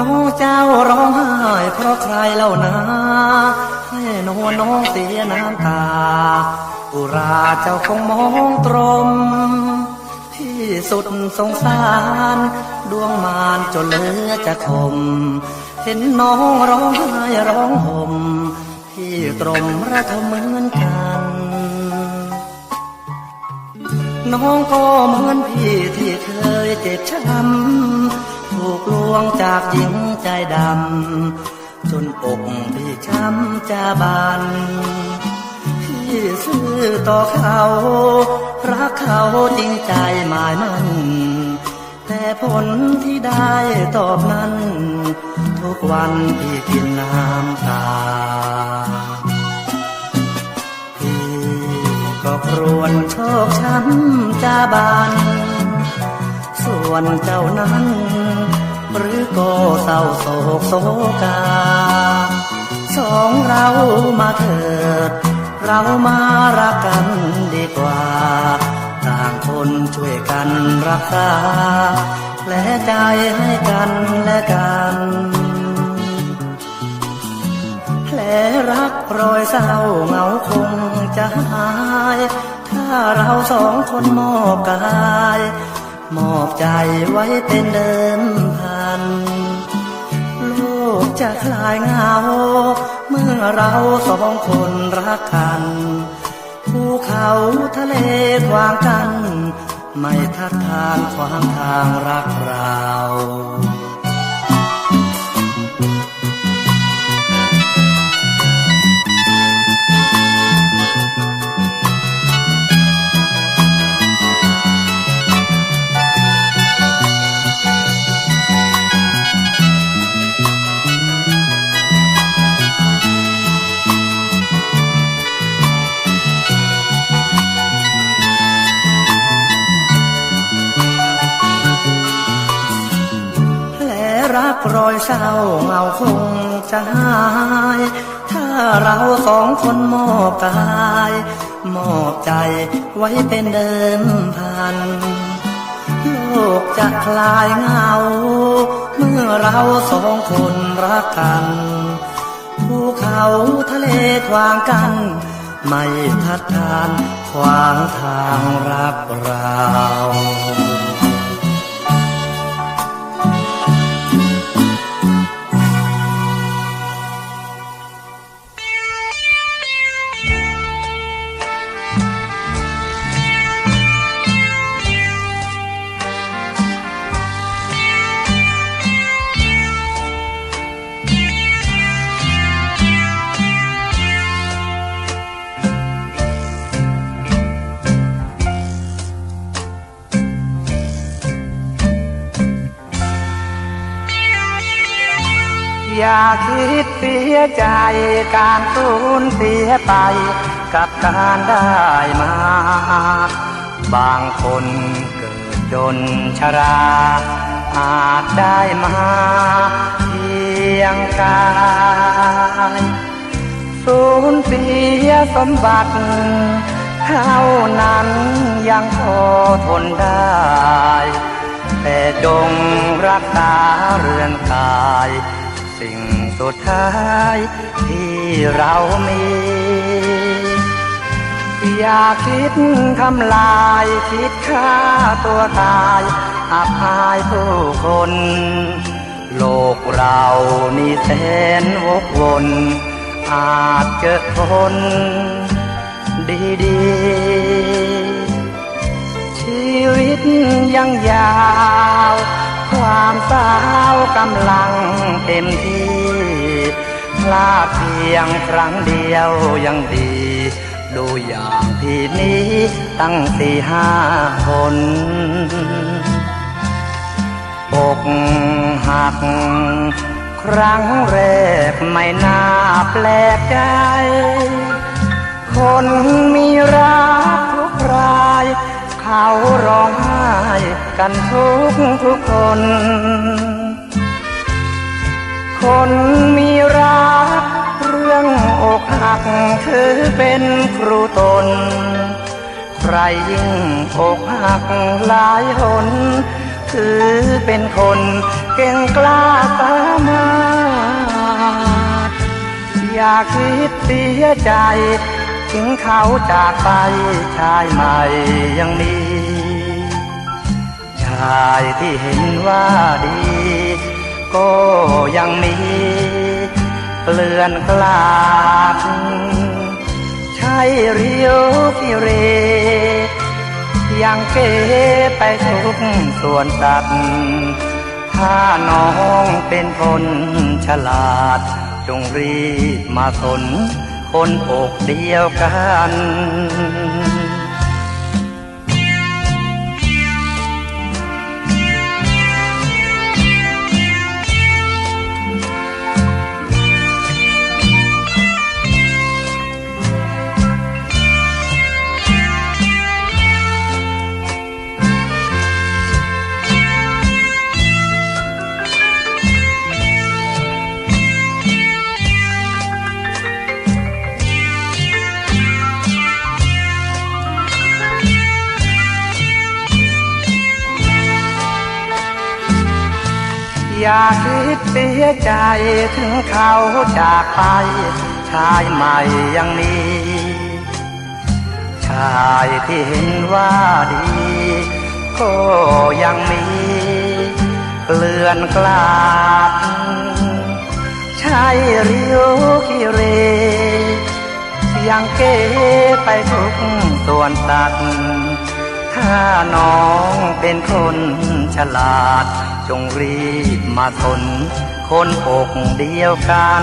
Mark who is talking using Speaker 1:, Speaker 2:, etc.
Speaker 1: น้องเจ้าร้องไห้เพราะใครเล่านาให้นวน้องเสียน้ำตา อุราเจ้าคงมองตรม ที่สุดสงสาร ดวงมารจนเหลือจะคม เห็นน้องร้องไห้ร้องห่ม ตรมระทมเหมือนกัน น้องก็เหมือนพี่ที่เคยเจ็บช้ำถูกลวงจากหญิงใจดำจนอกพี่ช้ำจะบานพี่ซื่อต่อเขารักเขาจริงใจหมายมั่นแต่ผลที่ได้ตอบนั้น ทุกวันพี่กินน้ำตา วญโชคช้ำจาบาน ส่วนเจ้านั้น หรือก็เศร้าโศกโศกา สองเรามาเถิด เรามารักกันดีกว่า ต่างคนช่วยกันรักษาและใจให้กันและกันแผลรักรอยเศร้าเหงาคงจะหาย เราสองคนมอบกาย มอบใจไว้เป็นเดิมพัน โลกจะคลายเหงา เมื่อเราสองคนรักกันภูเขาทะเลขวางกัน ไม่ทัดทานขวางทางรักเรา รักรอยเศร้าเงาคงจะหาย ถ้าเราสองคนมอบกาย มอบใจไว้เป็นเดิมพัน โลกจะคลายเงา เมื่อเราสองคนรักกันภูเขาทะเลขวางกัน ไม่ทัดทานขวางทางรักเรา อย่าคิดเสียใจการสูญเสียไป กับการได้มา บางคนเกิดจนชรา อาจได้มาเพียงกายสูญเสียสมบัติเท่านั้นยังพอทนได้แต่จงรักษาเรือนกาย ดท้ายที่เรามี อย่าคิดทำลายคิดฆ่าตัวตายอับอายผู้คน โลกเรามีแสนวกวนอาจเจอคนดีๆ ชีวิตยังยาว ความสาวกำลังเต็มที่ ลาดเพียงครั้งเดียวยังดี ดูอย่างพี่นี้ตั้งสี่ห้าคนอกหัก ครั้งแรกไม่น่าแปลกใจ คนมีรักทุกราย เขาร้องไห้กันทุกทุกคน คนมีรัก เรื่องอกหักถือเป็นครูตน ใครยิ่งอกหักหลายหน ถือเป็นคนเก่งกล้าสามารถอย่าคิดเสียใจถึงเขาจากไปชายใหม่ยังมี ชายที่เห็นว่าดี ก็ยังมีเกลื่อนกลาดใช่เรียวกิเร ยังเก๋ไปทุกส่วนสัตว์ถ้าน้องเป็นคนฉลาด จงรีบมาสนคนอกเดียวกัน อย่าคิดเสียใจถึงเขาจากไป ชายใหม่ยังมี ชายที่เห็นว่าดี ก็ยังมีเลื่อนกลาดใช่เรียวกิเรยังเก๋ไปทุกส่วนสัตว์ถ้าน้องเป็นคนฉลาด จงรีบมาสนคนอกเดียวกัน